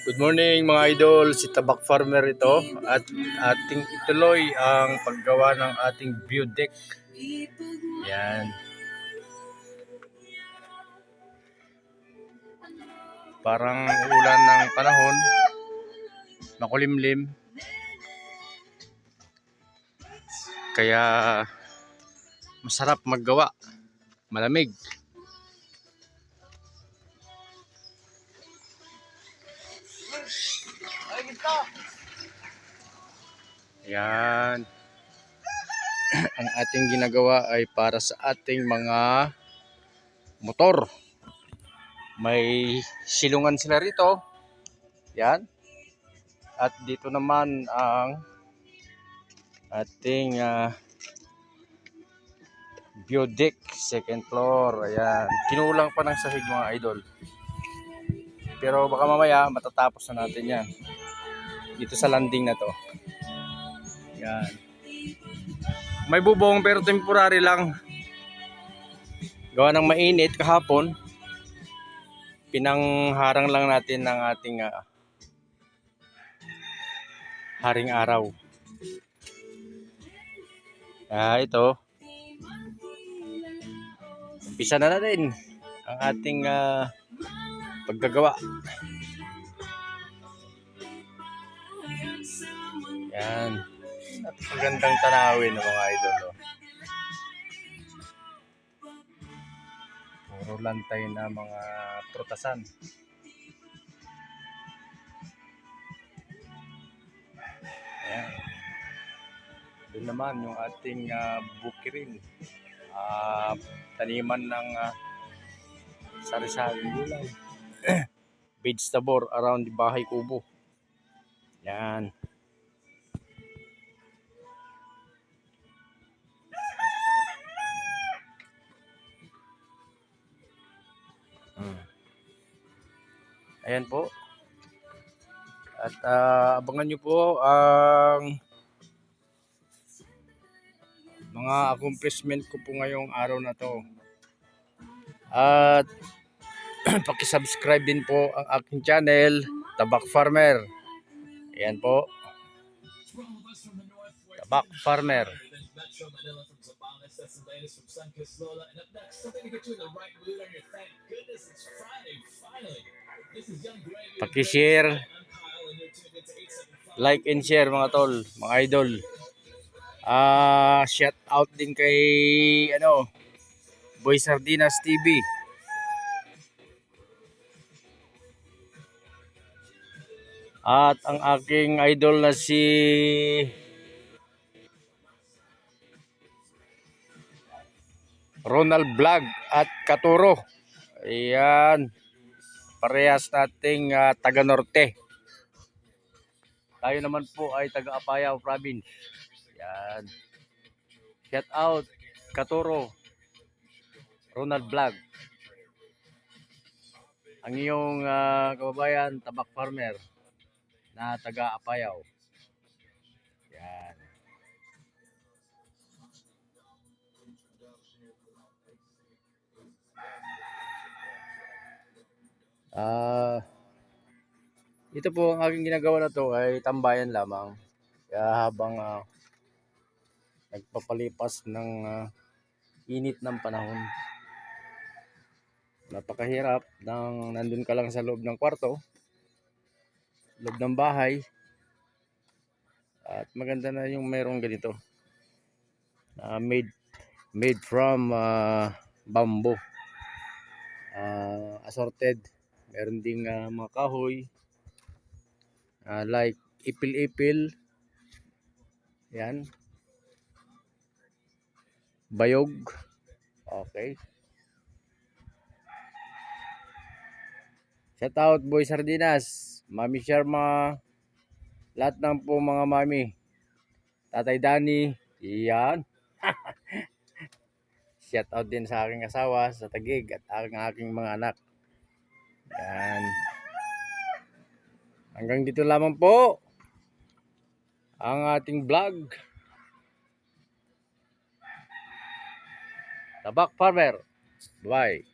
Good morning mga idol, si Tabak Farmer ito at ating ituloy ang paggawa ng ating view deck. Yan. Parang ulan ng panahon, makulimlim. Kaya masarap maggawa, malamig. Yan. Ang ating ginagawa ay para sa ating mga motor. May silungan sila rito. Yan. At dito naman ang ating uh, view deck, second floor. Ayan. Kinulang pa ng sahig mga idol. Pero baka mamaya matatapos na natin yan. Dito sa landing na to. Yan. May bubong pero temporary lang. Gawa ng mainit kahapon. Pinangharang lang natin ng ating ah, haring araw. Ah, ito. Umpisa na natin ang ating ah, paggagawa. Yan. At magandang tanawin ng mga idol. Oh. Puro lantay na mga prutasan. Ayan. Doon naman yung ating uh, bukirin. Ah, taniman ng uh, sari-saring gulay. Vegetable around the bahay kubo. Yan. Ayan po. At ah, abangan nyo po ang mga accomplishment ko po ngayong araw na to. At paki-subscribe din po ang aking channel, Tabak Farmer. Ayan po. Tabak Farmer. That's the latest from Sunkist Lola. And up next, something to get you in the right mood on your thank goodness it's Friday, finally. This is Young Gravy. Paki-share, I'm Kyle, and you're tuned into 875. like and share mga tol, mga idol. Ah, shout out din kay ano, Boy Sardinas TV. At ang aking idol na si Ronald Vlog at Katuro. Ayan. Parehas nating ah, taga Norte. Tayo naman po ay taga Apayao Province. Yan. Shout out Katuro. Ronald Vlog. Ang iyong ah, kababayan, Tabak Farmer na taga Apayao. Ah, ito po ang aking ginagawa na to ay tambayan lamang. Kaya habang ah, nagpapalipas ng ah, init ng panahon, napakahirap nang nandun ka lang sa loob ng kwarto, loob ng bahay, at maganda na yung mayroong ganito. Ah, made made from ah, bamboo. Ah, assorted. Meron ding ah, mga kahoy. Ah, like ipil-ipil. Yan. Bayog. Okay. Shout out Boy Sardinas, Mami Sharma, lahat ng po mga mami. Tatay Dani, yan. Shout out din sa aking asawa sa Tagig at aking aking mga anak. Yan. Hanggang dito lamang po ang ating vlog. Tabak Farmer. Bye.